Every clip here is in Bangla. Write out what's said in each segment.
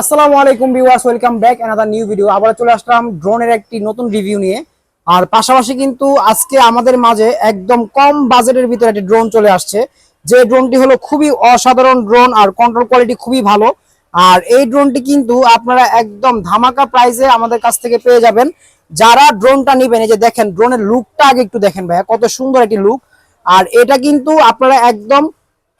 আসসালামু আলাইকুম viewers, welcome back another new video আবার চলে আসলাম ড্রোনের একটি নতুন রিভিউ নিয়ে। আর পাশাপাশি কিন্তু আজকে আমাদের মাঝে একদম কম বাজেটের ভিতরে একটি ড্রোন চলে আসছে। যে ড্রোনটি হলো খুবই অসাধারণ ড্রোন আর কন্ট্রোল কোয়ালিটি খুবই ভালো। আর এই ড্রোনটি কিন্তু আপনারা একদম ধামাকা প্রাইসে আমাদের কাছ থেকে পেয়ে যাবেন। যারা ড্রোনটা নেবেন, এই যে দেখেন ড্রোনের লুকটা আগে একটু দেখেন ভাইয়া, কত সুন্দর একটি লুক আর এটা কিন্তু আপনারা একদম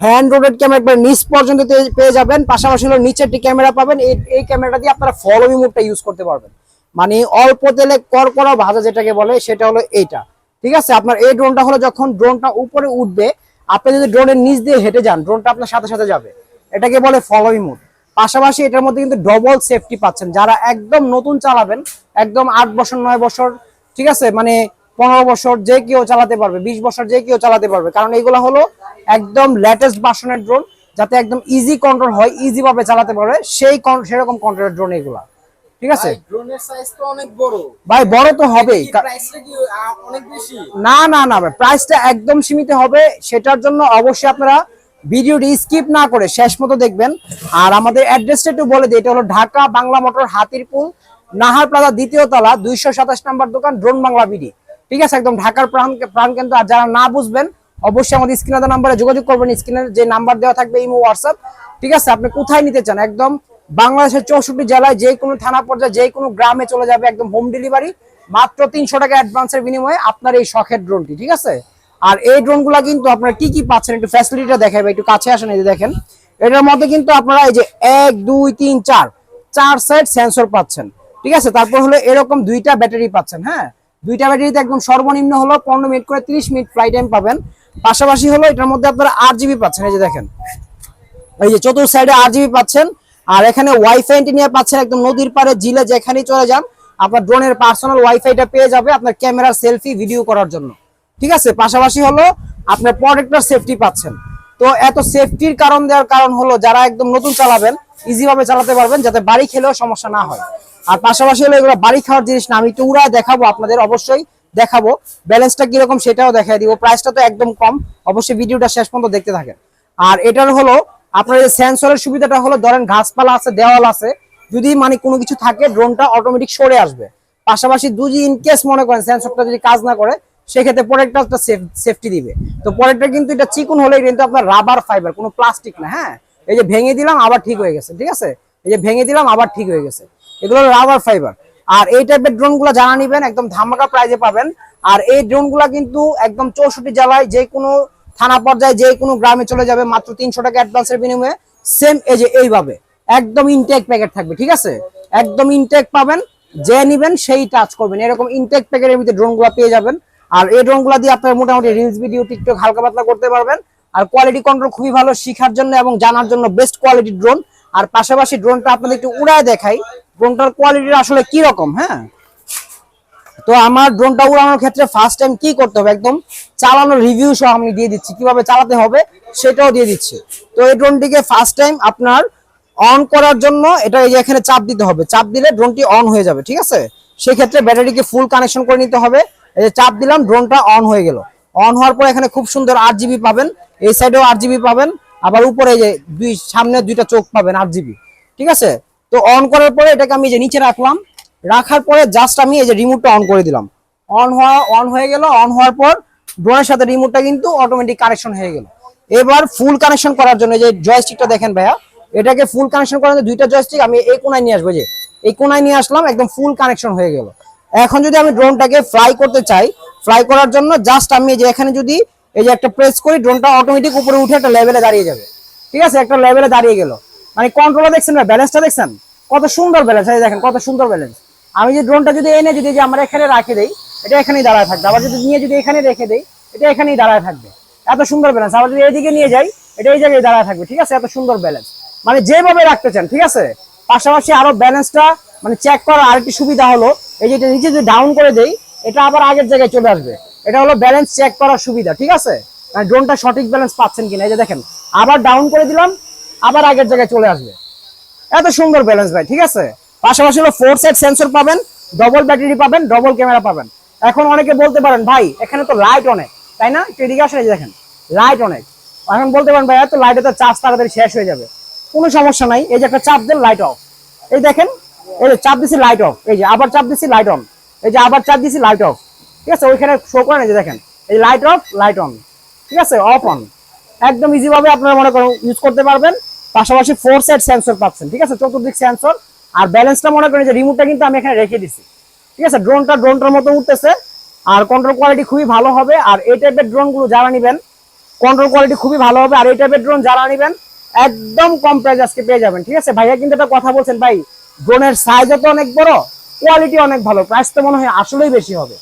হ্যান্ড রোডেড ক্যামেরা একবার নিচ পর্যন্ত পেয়ে যাবেন, পাশাপাশি হলো নিচে একটি ক্যামেরা পাবেন। এই ক্যামেরাটা দিয়ে আপনারা ফলো মোডটা ইউজ করতে পারবেন। মানে অল্প তেলে করকরা ভাজা যেটাকে বলে, সেটা হলো এইটা। ঠিক আছে? আপনার এই ড্রোনটা হলো যখন ড্রোনটা উপরে উঠবে, আপনি যদি ড্রোনের নিচ দিয়ে হেঁটে যান ড্রোনটা আপনার সাথে সাথে যাবে। এটাকে বলে ফলো মোড পাশাপাশি এটার মধ্যে কিন্তু ডবল সেফটি পাচ্ছেন। যারা একদম নতুন চালাবেন, একদম আট বছর, নয় বছর, ঠিক আছে? মানে পনেরো বছর যে কেউ চালাতে পারবে, বিশ বছর যে কেউ চালাতে পারবে। কারণ এইগুলো হলো একদম লেটেস্ট ভার্সনের ড্রোন যাতে একদম ইজি কন্ট্রোল হয় ইজি ভাবে চালাতে পারবে সেই সেরকম কন্ট্রোলের ড্রোন এগুলা। ঠিক আছে? ড্রোনের সাইজ তো অনেক বড়। ভাই বড় তো হবেই অনেক বেশি? না না না ভাই প্রাইসটা একদম সীমিত হবে সেটার জন্য অবশ্যই আপনারা ভিডিওটি স্কিপ না করে শেষ মতো দেখবেন। আর আমাদের অ্যাড্রেসটা একটু বলে দিই এটা হলো ঢাকা বাংলা মোটর হাতিরপুল নাহার প্লাজা দ্বিতীয় তলা দুইশো সাতাশ নাম্বার দোকান ড্রোন বাংলা বিডি। ঠিক আছে? একদম ঢাকার প্রাণ প্রাণ কেন্দ্র আর যারা না বুঝবেন অবশ্যই আমাদের স্ক্রিনে নাম্বারে যোগাযোগ করবেন। স্ক্রিনের যে নাম্বার দেওয়া থাকবে, ইমো, হোয়াটসঅ্যাপ। ঠিক আছে? আপনি কোথায় নিতে চান? একদম বাংলাদেশের চৌষট্টি জেলায় যে কোনো থানা পর্যায়ে, যে কোনো গ্রামে চলে যাবে একদম হোম ডেলিভারি মাত্র তিনশো টাকা অ্যাডভান্সের বিনিময়ে আপনার এই শখের ড্রোনটি ঠিক আছে? আর এই ড্রোনগুলো কিন্তু আপনারা কি কি পাচ্ছেন একটু ফ্যাসিলিটিটা দেখাবে, একটু কাছে আসেন এই দেখেন। এটার মধ্যে কিন্তু আপনারা এই যে এক, দুই, তিন, চার চার সাইড সেন্সর পাচ্ছেন। ঠিক আছে? তারপর হলো এরকম দুইটা ব্যাটারি পাচ্ছেন হ্যাঁ? দুইটা ব্যাটারিতে একদম সর্বনিম্ন হলো পনেরো মিনিট করে তিরিশ মিনিট ফ্লাই টাইম পাবেন। পাশাপাশি হলো এটার মধ্যে আপনারা আট জিবি পাচ্ছেন, এই যে দেখেন। এই যে চতুর্থ সাইডে আট জিবি পাচ্ছেন, আর এখানে ওয়াইফাই নিয়ে পাচ্ছেন একদম নদীর পাড়ে জিলে যেখানেই চলে যান, আপনার ড্রোনের পার্সোনাল ওয়াইফাইটা পেয়ে যাবে আপনার ক্যামেরা সেলফি ভিডিও করার জন্য। ঠিক আছে? পাশাপাশি হলো আপনার প্রোটেক্টর সেফটি পাচ্ছেন। তো এত সেফটির কারণ দেওয়ার কারণ হলো যারা একদম নতুন চালাবেন ইজি ভাবে চালাতে পারবেন যাতে বাড়ি খেলেও সমস্যা না হয়। আর পাশাপাশি হলো এগুলো বাড়ি খাওয়ার জিনিস না, আমি একটু উড়ায় দেখাবো আপনাদের অবশ্যই। দেখাবো। ব্যালেন্সটা কীরকম সেটাও দেখাই দিব। প্রাইসটা তো একদম কম। অবশ্যই ভিডিওটা শেষ পর্যন্ত দেখতে থাকেন। আর এটার হলো, আপনার এই সেন্সরের সুবিধাটা হলো, ধরেন ঘাসপালা আছে, দেওয়াল আছে, যদি মানে কোনো কিছু থাকে ড্রোনটা অটোমেটিক সরে আসবে। পাশাপাশি যদি ইন কেস মনে করেন সেন্সরটা যদি কাজ না করে, সেক্ষেত্রে পরেরটা একটা সেফটি দিবে। তো পরেরটা কিন্তু এটা চিকুন হলে কিন্তু আপনার রাবার ফাইবার কোনো প্লাস্টিক না হ্যাঁ? এই যে ভেঙে দিলাম, আবার ঠিক হয়ে গেছে, ঠিক আছে? এই যে ভেঙে দিলাম, আবার ঠিক হয়ে গেছে। এগুলো রাবার ফাইবার আর এই টাইপের ড্রোনগুলো জানা নিবেন, একদম ধামাকা প্রাইজে পাবেন। আর এই ড্রোনগুলা কিন্তু একদম চৌষট্টি জেলায় যে কোনো থানা পর্যায়ে, যে কোনো গ্রামে চলে যাবে, মাত্র তিনশো টাকা অ্যাডভান্সের বিনিময়ে। সেম এই যে এইভাবে। একদম ইনটেক প্যাকেট থাকবে, ঠিক আছে? একদম ইনটেক পাবেন, যে নিবেন সেই টাচ করবেন। এরকম ইনটেক প্যাকেটের ভিতরে ড্রোনগুলা পেয়ে যাবেন। আর এই ড্রোনগুলা দিয়ে আপনারা মোটামুটি রিলস ভিডিও টিকটক হালকা পাতলা করতে পারবেন। আর কোয়ালিটি কন্ট্রোল খুবই ভালো, শিখার জন্য এবং জানার জন্য বেস্ট কোয়ালিটি ড্রোন আর পাশাপাশি ড্রোনটা আপনাদের একটু উড়ায় দেখাই। ড্রোনটার কোয়ালিটি আসলে কি রকম হ্যাঁ? তো আমার ড্রোনটা উড়ানোর ক্ষেত্রে ফার্স্ট টাইম কি করতে হবে একদম? চালানোর রিভিউ সহ আমি দিয়ে দিচ্ছি। কীভাবে চালাতে হবে সেটাও দিয়ে দিচ্ছি। তো এই ড্রোনটিকে ফার্স্ট টাইম আপনার অন করার জন্য এটা এই যে এখানে চাপ দিতে হবে। চাপ দিলে ড্রোনটি অন হয়ে যাবে, ঠিক আছে? সেক্ষেত্রে ব্যাটারিকে ফুল কানেকশন করে নিতে হবে। এই যে চাপ দিলাম, ড্রোনটা অন হয়ে গেল। অন হওয়ার পর এখানে খুব সুন্দর আট জিবি পাবেন। এই সাইডেও আট জিবি পাবেন। আবার উপরে যে দুই, সামনে দুইটা চোখ পাবেন আট জিবি। ঠিক আছে? তো অন করার পরে এটাকে আমি যে নিচে রাখলাম। রাখার পরে জাস্ট আমি এই যে রিমোটটা অন করে দিলাম। অন হওয়া অন হয়ে গেল। অন হওয়ার পর ড্রোনের সাথে রিমোটটা কিন্তু অটোমেটিক কানেকশন হয়ে গেল। এবার ফুল কানেকশন করার জন্য যে জয়স্টিকটা দেখেন ভাইয়া, এটাকে ফুল কানেকশন করার জন্য দুইটা জয়স্টিক আমি এই কোনায় নিয়ে আসব যে, এই কোনায় নিয়ে আসলাম, একদম ফুল কানেকশন হয়ে গেল। এখন যদি আমি ড্রোনটাকে ফ্লাই করতে চাই ফ্লাই করার জন্য জাস্ট আমি যে এখানে যদি এই যে একটা প্রেস করি ড্রোনটা অটোমেটিক উপরে উঠে একটা লেভেলে দাঁড়িয়ে যাবে। ঠিক আছে? একটা লেভেলে দাঁড়িয়ে গেল। মানে কন্ট্রোলার দেখছেন না? ব্যালেন্সটা দেখছেন? কত সুন্দর ব্যালেন্স এই দেখেন, কত সুন্দর ব্যালেন্স আমি যে ড্রোনটা যদি এনে যদি যে আমরা এখানে রাখে দেই, এটা এখানেই দাঁড়ায় থাকবে। আবার যদি নিয়ে যদি এখানে রেখে দেই, এটা এখানেই দাঁড়ায় থাকবে। এত সুন্দর ব্যালেন্স আবার যদি এইদিকে নিয়ে যাই, এটা এই জায়গায় দাঁড়ায় থাকবে। ঠিক আছে? এত সুন্দর ব্যালেন্স মানে যেভাবে রাখতে চান, ঠিক আছে? পাশাপাশি আরও ব্যালেন্সটা মানে চেক করার আরেকটি সুবিধা হলো, এই যে নিচে যদি ডাউন করে দেই, এটা আবার আগের জায়গায় চলে আসবে। এটা হলো ব্যালেন্স চেক করার সুবিধা, ঠিক আছে? মানে ড্রোনটা সঠিক ব্যালেন্স পাচ্ছেন কিনা? এই যে দেখেন, আবার ডাউন করে দিলাম, আবার আগের জায়গায় চলে আসবে। এত সুন্দর ব্যালেন্স ভাই, ঠিক আছে? পাশাপাশি হলো ফোর সেট সেন্সর পাবেন ডবল ব্যাটারি পাবেন ডবল ক্যামেরা পাবেন। এখন অনেকে বলতে পারেন, ভাই, এখানে তো লাইট অনেক। তাই না? এদিকে যে দেখেন লাইট অনেক। এখন বলতে পারেন, ভাই, এত লাইটে তো চার্জ তাড়াতাড়ি শেষ হয়ে যাবে। কোনো সমস্যা নাই, এই যে একটা চাপ দেন লাইট অফ এই দেখেন, এই যে চাপ দিছি লাইট অফ এই যে আবার চাপ দিছি লাইট অন এই যে আবার চাপ দিছি লাইট অফ ঠিক আছে, ওইখানে শো করে যে দেখেন। এই লাইট অফ লাইট অন ঠিক আছে অফ অন একদম ইজি ভাবে আপনারা মনে করেন ইউজ করতে পারবেন। পাশাপাশি ফোর সাইড সেন্সর পাচ্ছেন, ঠিক আছে? চতুর্দিক সেন্সর আর ব্যালেন্সটা মনে করেন যে রিমোটটা কিন্তু আমি এখানে রেখে দিছি। ঠিক আছে ড্রোনটা ড্রোনটার মতো উঠতেছে। আর কন্ট্রোল কোয়ালিটি খুবই ভালো হবে। আর এই টাইপের ড্রোনগুলো যারা নিবেন কন্ট্রোল কোয়ালিটি খুবই ভালো হবে। আর এই টাইপের ড্রোন যারা নিবেন, একদম কম প্রাইস আজকে পেয়ে যাবেন। ঠিক আছে, ভাইয়া কিন্তু একটা কথা বলছেন, ভাই ড্রোনের সাইজও তো অনেক বড় কোয়ালিটি অনেক ভালো। প্রাইস তো মনে হয় আসলেই বেশি হবে।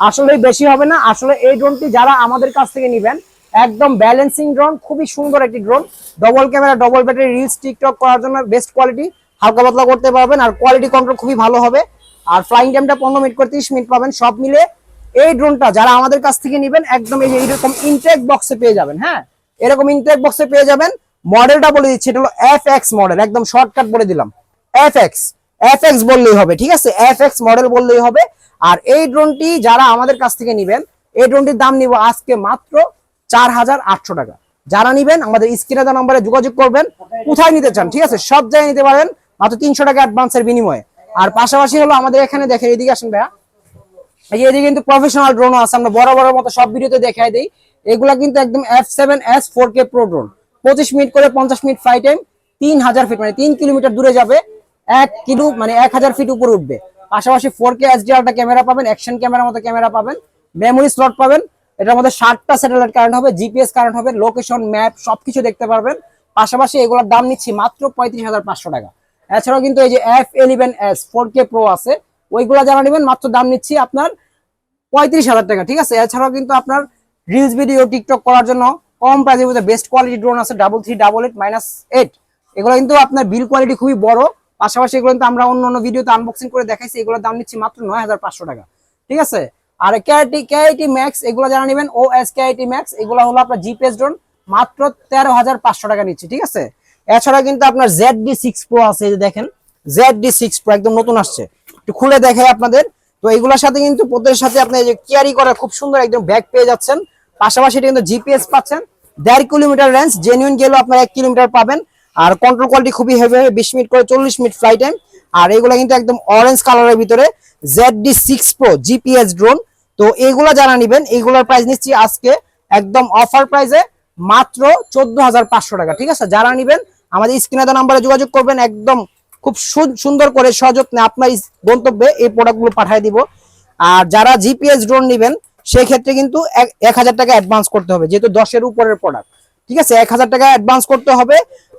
আসলেই বেশি হবে না। আসলে এই ড্রোনটি যারা আমাদের কাছ থেকে নিবেন, একদম ব্যালেন্সিং ড্রোন খুবই সুন্দর একটি drone double camera double battery reels TikTok করার জন্য বেস্ট কোয়ালিটি হালকা পাতলা করতে পারবেন আর কোয়ালিটি কন্ট্রোল খুবই ভালো হবে। আর ফ্লাইং টাইমটা পনেরো মিনিট করে তিরিশ মিনিট পাবেন। সব মিলে এই ড্রোনটা যারা আমাদের কাছ থেকে নিবেন, একদম এই এইরকম ইনটেক বক্সে পেয়ে যাবেন হ্যাঁ? এরকম ইনটেক বক্সে পেয়ে যাবেন। মডেলটা বলে দিচ্ছি, এটা হলো এফ এক্স মডেল একদম শর্টকাট বলে দিলাম। এফ এক্স এফ এক্স বললেই হবে, ঠিক আছে? এফ এক্স মডেল বললেই হবে। আর এই ড্রোনটি যারা আমাদের কাছ থেকে নিবেন, এই ড্রোনটির দাম নিব আজকে মাত্র চার হাজার আটশো টাকা। যারা নিবেন, আমাদের স্ক্রিনে দেওয়া নম্বরে যোগাযোগ করবেন, কোথায় নিতে চান, ঠিক আছে? সব জায়গায় নিতে পারেন, মাত্র তিনশো টাকা অ্যাডভান্সের বিনিময়ে। আর পাশাপাশি হলো আমাদের এখানে দেখেন, এদিকে আসেন ভাইয়া। এদিকে কিন্তু প্রফেশনাল ড্রোনও আছে, আমরা বড় বড় মতো সব ভিডিওতে দেখাই দিই। এগুলা কিন্তু একদম F seven S four K pro drone পঁচিশ মিনিট করে পঞ্চাশ মিনিট ফ্লাইট টাইম তিন হাজার ফিট মানে তিন কিলোমিটার দূরে যাবে, এক কিলো মানে এক হাজার ফিট উপরে উঠবে। পাশাপাশি ফোর কে এসডিআরটা ক্যামেরা পাবেন অ্যাকশন ক্যামেরার মতো ক্যামেরা পাবেন মেমোরি স্লট পাবেন, এটার মধ্যে ষাটটা স্যাটেলাইট কারেন্ট হবে জিপিএস কারেন্ট হবে লোকেশন ম্যাপ সবকিছু দেখতে পারবেন। পাশাপাশি এগুলোর দাম নিচ্ছি মাত্র পঁয়ত্রিশ হাজার পাঁচশো টাকা। এছাড়াও কিন্তু এই যে F eleven S four K pro আছে, ওইগুলো যারা নেবেন, মাত্র দাম নিচ্ছি আপনার পঁয়ত্রিশ হাজার টাকা, ঠিক আছে? এছাড়াও কিন্তু আপনার রিলস ভিডিও টিকটক করার জন্য কম প্রাইসের মধ্যে বেস্ট কোয়ালিটি ড্রোন আছে double three double eight minus eight এগুলো কিন্তু আপনার বিল কোয়ালিটি খুবই বড় পাশাপাশি এগুলো কিন্তু আমরা অন্য অন্য ভিডিওতে আনবক্সিং করে দেখাইছি, এগুলোর দাম নিচ্ছি মাত্র নয় হাজার পাঁচশো টাকা, ঠিক আছে? আর কেআইটি কেআইটি ম্যাক্স এগুলো যারা নেবেন ও এস কেআইটি ম্যাক্স এগুলো হলো আপনার জিপিএস ড্রোন মাত্র তেরো হাজার পাঁচশো টাকা নিচ্ছে, ঠিক আছে? এছাড়া কিন্তু আপনার জেড ডি সিক্স প্রো আছে, এই যে দেখেন জেড ডি সিক্স প্রো একদম নতুন আসছে, একটু খুলে দেখাই আপনাদের। তো এইগুলোর সাথে কিন্তু প্রত্যেকের সাথে আপনি এই যে ক্যারি করার খুব সুন্দর একদম ব্যাগ পেয়ে যাচ্ছেন। পাশাপাশি এটা কিন্তু জিপিএস পাচ্ছেন, দেড় কিলোমিটার রেঞ্জ জেনুইন গেলেও আপনার এক কিলোমিটার পাবেন। আর কন্ট্রোল কোয়ালিটি খুবই হেভি হবে বিশ মিনিট করে চল্লিশ মিনিট ফ্লাই টাইম আর এগুলো কিন্তু একদম অরেঞ্জ কালারের ভিতরে Z D six pro GPS drone তো এগুলা যারা নিবেন এইগুলোর প্রাইস নিচ্ছি আজকে একদম অফার প্রাইসে মাত্র চোদ্দ হাজার পাঁচশো টাকা, ঠিক আছে? যারা নিবেন, আমাদের স্ক্রিনে দেওয়া নাম্বারে যোগাযোগ করবেন, একদম খুব সুন্দর করে সযত্নে আপনার গন্তব্যে এই প্রোডাক্টগুলো পাঠিয়ে দিব। আর যারা জিপিএস ড্রোন নিবেন সেই ক্ষেত্রে কিন্তু এক হাজার টাকা অ্যাডভান্স করতে হবে, যেহেতু দশের উপরের প্রোডাক্ট ঠিক আছে, এক হাজার টাকা অ্যাডভান্স করতে হবে।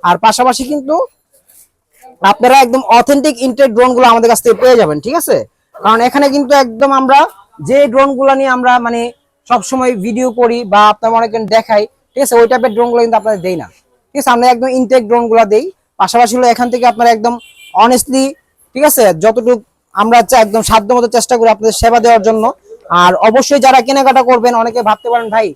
আর পাশাপাশি কিন্তু আপনারা একদম অথেন্টিক ইন্টেক ড্রোনগুলো আমাদের কাছ থেকে পেয়ে যাবেন, ঠিক আছে? কারণ এখানে কিন্তু একদম আমরা যে ড্রোনগুলো নিয়ে আমরা মানে সবসময় ভিডিও করি বা আপনার অনেক দেখাই, ঠিক আছে, ওই টাইপের ড্রোনগুলো কিন্তু আপনাদের দেই না। ঠিক আছে, আমরা একদম ইনটেক ড্রোনগুলো দেই। পাশাপাশি হলো এখান থেকে আপনারা একদম অনেস্টলি ঠিক আছে, যতটুকু আমরা একদম সাধ্য মতো চেষ্টা করি আপনাদের সেবা দেওয়ার জন্য। আর অবশ্যই যারা কেনাকাটা করবেন, অনেকে ভাবতে পারেন, ভাই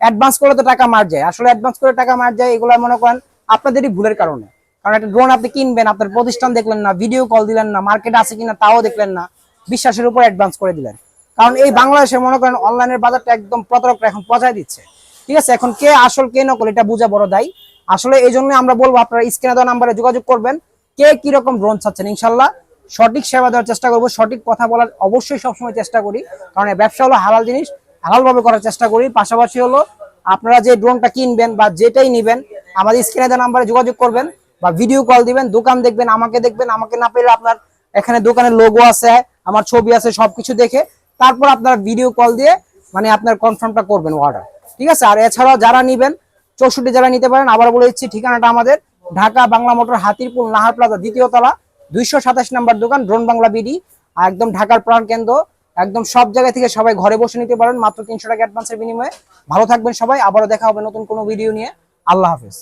অ্যাডভান্স করলে তো টাকা মার যায়। আসলে অ্যাডভান্স করে টাকা মার যায়, এগুলো মনে করেন আপনাদেরই ভুলের কারণে। কারণ একটা ড্রোন আপনি কিনবেন, আপনার প্রতিষ্ঠান দেখলেন না ভিডিও কল দিলেন না মার্কেট আছে কিনা তাও দেখলেন না, বিশ্বাসের উপর অ্যাডভান্স করে দিলেন। কারণ এই বাংলাদেশে মনে করেন অনলাইনের বাজারটা একদম প্রতারকরা এখন পচায় দিচ্ছে। ঠিক আছে? এখন কে আসল, কে নকল, এটা বোঝা বড় দায়ী। আসলে এই জন্য আমরা বলব, আপনারা স্ক্রিনে দেওয়া নাম্বারে যোগাযোগ করবেন, কে কীরকম ড্রোন চাচ্ছেন ইনশাল্লাহ। সঠিক সেবা দেওয়ার চেষ্টা করব, সঠিক কথা বলার অবশ্যই সবসময় চেষ্টা করি। কারণ ব্যবসা হলো হালাল জিনিস হালাল ভাবে করার চেষ্টা করি। পাশাপাশি হলো আপনারা যে ড্রোনটা কিনবেন বা যেটাই নিবেন, আমাদের স্ক্রিনে দেওয়া নাম্বারে যোগাযোগ করবেন বা ভিডিও কল দিবেন, দোকান দেখবেন, আমাকে দেখবেন, আমাকে না পেলে আপনার এখানে দোকানের লোগো আছে, আমার ছবি আছে, সবকিছু দেখে তারপর আপনারা ভিডিও কল দিয়ে মানে আপনার কনফার্মটা করবেন অর্ডার ঠিক আছে? আর এছাড়াও যারা নিবেন, চৌষট্টি যারা নিতে পারেন, আবার বলে দিচ্ছি, ঠিকানাটা আমাদের ঢাকা বাংলা মোটর হাতিরপুল নাহার প্লাজা, দ্বিতীয় তলা, দুইশো সাতাশ নাম্বার দোকান, ড্রোন বাংলা বিডি আর একদম ঢাকার প্রাণ কেন্দ্র। একদম সব জায়গা থেকে সবাই ঘরে বসে নিতে পারেন। মাত্র তিনশো টাকা অ্যাডভান্সের বিনিময়ে। ভালো থাকবেন সবাই। আবারও দেখা হবে নতুন কোনো ভিডিও নিয়ে। আল্লাহ হাফেজ।